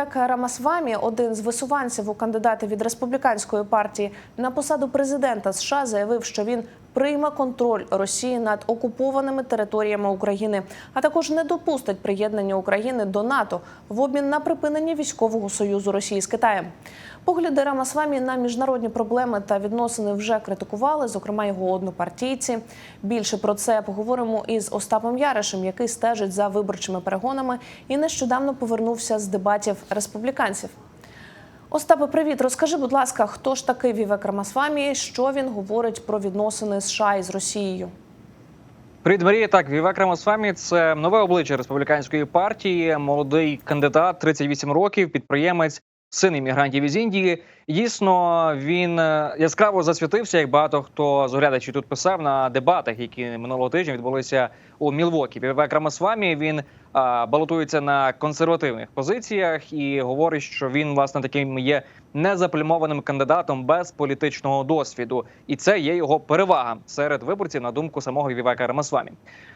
Вівек Рамасвамі, один з висуванців у кандидати від республіканської партії на посаду президента США, заявив, що він прийме контроль Росії над окупованими територіями України, а також не допустить приєднання України до НАТО в обмін на припинення військового союзу Росії з Китаєм. Погляди Рамасвамі на міжнародні проблеми та відносини вже критикували, зокрема його однопартійці. Більше про це поговоримо із Остапом Яришем, який стежить за виборчими перегонами і нещодавно повернувся з дебатів республіканців. Остапе, привіт. Розкажи, будь ласка, хто ж такий Вівек Рамасвамі, що він говорить про відносини США із Росією? Привіт, Марія. Так, Вівек Рамасвамі – це нове обличчя республіканської партії, молодий кандидат, 38 років, підприємець, син іммігрантів із Індії. Дійсно, він е, яскраво засвітився, як багато хто з оглядачів тут писав на дебатах, які минулого тижня відбулися у Мілвокі. Вівек Рамасвамі він а, балотується на консервативних позиціях і говорить, що він власне таким є незаплямованим кандидатом без політичного досвіду, і це є його перевага серед виборців на думку самого Вівека Рамасвамі.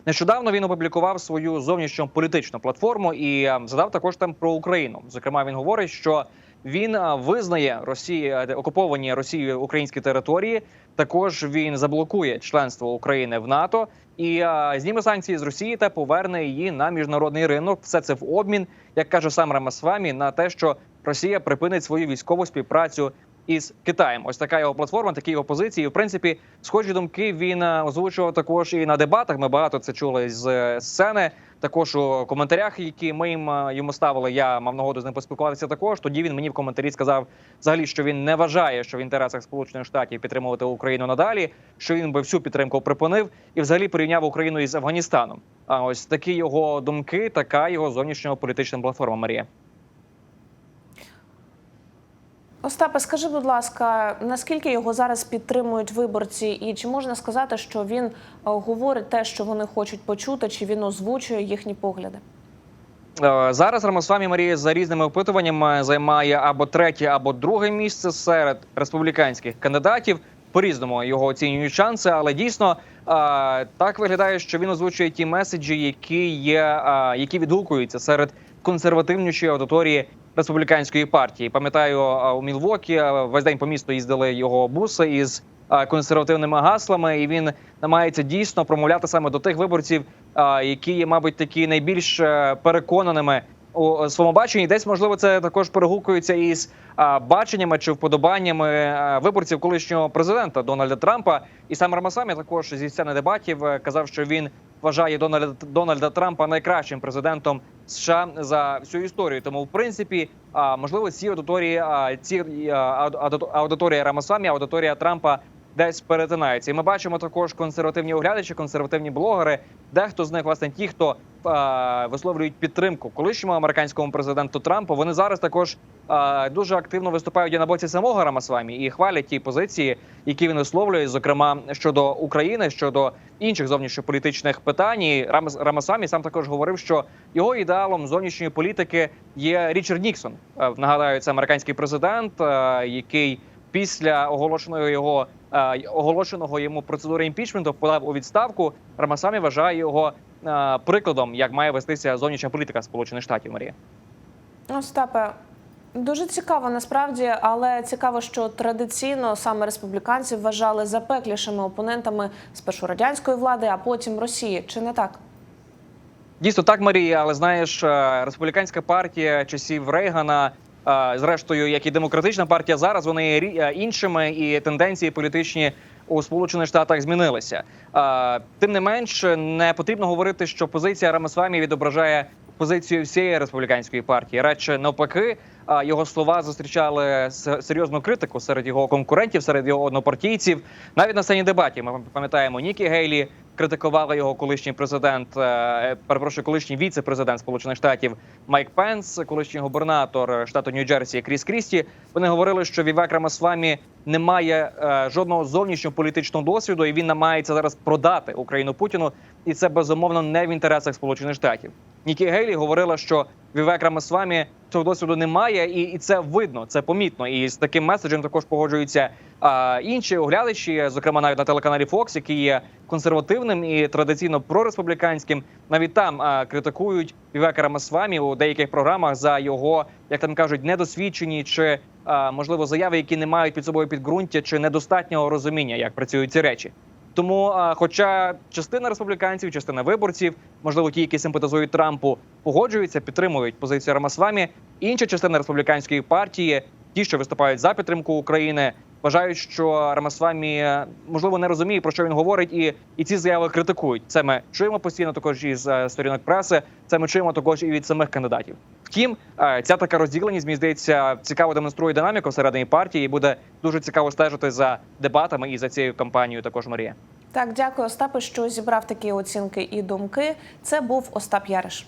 Нещодавно він опублікував свою зовнішню політичну платформу і е, задав також там про Україну. Зокрема, він говорить, що він е, визнає Росії е, окуповані Росією українські території. Також він заблокує членство України в НАТО і е, зніме санкції з Росії та поверне її на міжнародний ринок. Все це в обмін, як каже сам Рамасвамі, на те, що Росія припинить свою військову співпрацю із Китаєм. Ось така його платформа, такі його позиції. В принципі, схожі думки він е, озвучував також і на дебатах. Ми багато це чули з е, сцени. Також у коментарях, які ми їм е, йому ставили, я мав нагоду з ним поспілкуватися. Також тоді він мені в коментарі сказав, взагалі, що він не вважає, що в інтересах Сполучених Штатів підтримувати Україну надалі, що він би всю підтримку припинив і взагалі порівняв Україну із Афганістаном. А ось такі його думки, така його зовнішньополітична платформа. Марія. Остапе, скажи, будь ласка, наскільки його зараз підтримують виборці, і чи можна сказати, що він е, говорить те, що вони хочуть почути, чи він озвучує їхні погляди? Е, Зараз Рамосвамі Марія за різними опитуваннями займає або третє, або друге місце серед республіканських кандидатів. По різному його оцінюють шанси, але дійсно е, так виглядає, що він озвучує ті меседжі, які є, які відгукуються серед консервативнішої аудиторії республіканської партії. Пам'ятаю, е, у Мілвокі е, весь день по місту їздили його буси із е, консервативними гаслами, і він намагається дійсно промовляти саме до тих виборців, е, які є, мабуть, такі найбільш е, переконаними у своєму баченні. Десь можливо це також перегукується із а, баченнями чи вподобаннями а, виборців колишнього президента Дональда Трампа. І сам Рамасамі також зі сцени дебатів е, казав, що він вважає Дональда Дональда Трампа найкращим президентом США за всю історію. Тому, в принципі, можливо, ці аудиторії, ці аудиторія Рамасамі, аудиторія Трампа. Десь перетинаються, і ми бачимо також консервативні оглядачі, консервативні блогери. Дехто з них, власне, ті, хто е, висловлюють підтримку колишньому американському президенту Трампу. Вони зараз також е, дуже активно виступають і на боці самого Рамасвамі і хвалять ті позиції, які він висловлює, зокрема щодо України, щодо інших зовнішньополітичних питань. І Рамас Рамасвамі сам також говорив, що його ідеалом зовнішньої політики є Річард Ніксон. Е, Нагадаю, це американський президент, е, який після оголошеного його е, оголошеного йому процедури імпічменту подав у відставку. Рамасамі вважає його е, прикладом, як має вестися зовнішня політика Сполучених Штатів. Марія. Остапе, дуже цікаво насправді, але цікаво, що традиційно саме республіканці вважали запеклішими опонентами спершу радянської влади, а потім Росії. Чи не так? Дійсно так, Марія, але знаєш, е, республіканська партія часів Рейгана, зрештою, як і демократична партія, зараз вони іншими, і тенденції політичні у Сполучених Штатах змінилися. Тим не менш, не потрібно говорити, що позиція Рамасвамі відображає позицію всієї республіканської партії. Радше навпаки, його слова зустрічали серйозну критику серед його конкурентів, серед його однопартійців. Навіть на сцені дебатів ми пам'ятаємо Нікі Гейлі критикували його колишній президент, е, перепрошую, колишній віце-президент Сполучених Штатів Майк Пенс, колишній губернатор штату Нью-Джерсі Кріс Крісті. Вони говорили, що Вівек Рамасвамі не має е, жодного зовнішнього політичного досвіду, і він намагається зараз продати Україну Путіну, і це безумовно не в інтересах Сполучених Штатів. Нікі Гейлі говорила, що Вівек Рамасвамі цього досвіду немає, і, і це видно, це помітно. І з таким меседжем також погоджуються а, інші оглядачі, зокрема навіть на телеканалі Fox, який є консервативним і традиційно прореспубліканським. Навіть там а, критикують Вівека Рамасвамі у деяких програмах за його, як там кажуть, недосвідчені чи а, можливо заяви, які не мають під собою підґрунтя чи недостатнього розуміння, як працюють ці речі. Тому, хоча частина республіканців, частина виборців, можливо, ті, які симпатизують Трампу, погоджуються, підтримують позицію Рамасвамі, інша частина республіканської партії, ті, що виступають за підтримку України, вважають, що Рамасвамі е, можливо не розуміє про що він говорить, і, і ці заяви критикують. Це ми чуємо постійно також із е, сторінок преси. Це ми чуємо також і від самих кандидатів. Втім, е, ця така розділеність мені здається цікаво демонструє динаміку всередині партії. і Буде дуже цікаво стежити за дебатами і за цією кампанією. Також Марія. Так, дякую, Остапе, що зібрав такі оцінки і думки. Це був Остап Яриш.